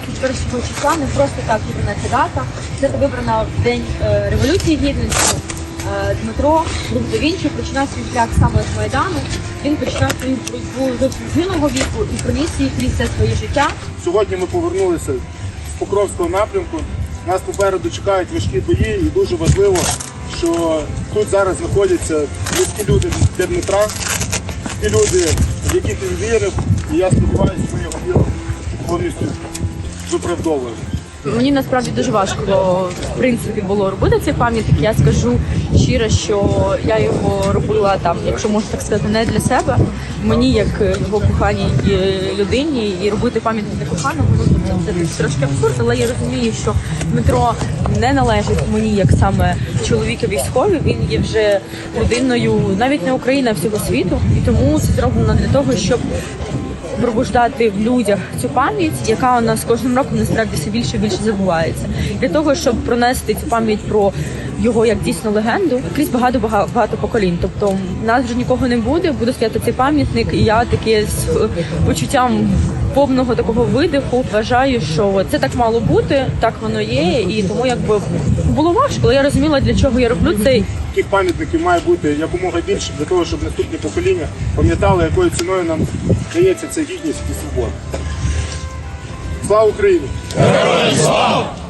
нашого числа не просто так вибрана ця дата. Це вибрана день е, революції гідності. Е, Дмитро Вінчі починав свій шлях саме з майдану. Він починав свою боротьбу зовсім юного віку і приніс її крізь все своє життя. Сьогодні ми повернулися з Покровського напрямку. Нас попереду чекають важкі бої, і дуже важливо, що тут зараз знаходяться близькі люди для Дмитра, ті люди, в яких він вірив, і я сподіваюся, ми його віру повністю виправдовуємо. Мені насправді дуже важко в принципі було робити цей пам'ятник. Я скажу щиро, що я його робила там, якщо можна так сказати, не для себе. Мені, як його коханій е, людині, і робити пам'ятник некоханому, ну тобто це трошки абсурд, але я розумію, що Дмитро не належить мені як саме чоловіка військові. Він є вже людиною, навіть не України, а всього світу, і тому це зроблено для того, щоб пробуждати в людях цю пам'ять, яка у нас кожним роком насправді все більше і більше забувається. Для того, щоб пронести цю пам'ять про його як дійсно легенду крізь багато багато, багато поколінь. Тобто нас вже нікого не буде, буде стояти цей пам'ятник, і я таке з почуттям повного такого видиху вважаю, що це так мало бути, так воно є, і тому якби було важко, але я розуміла, для чого я роблю це. Таких пам'ятників має бути якомога більше для того, щоб наступні покоління пам'ятали, якою ціною нам дається ця гідність і свобода. Слава Україні! Героям слава!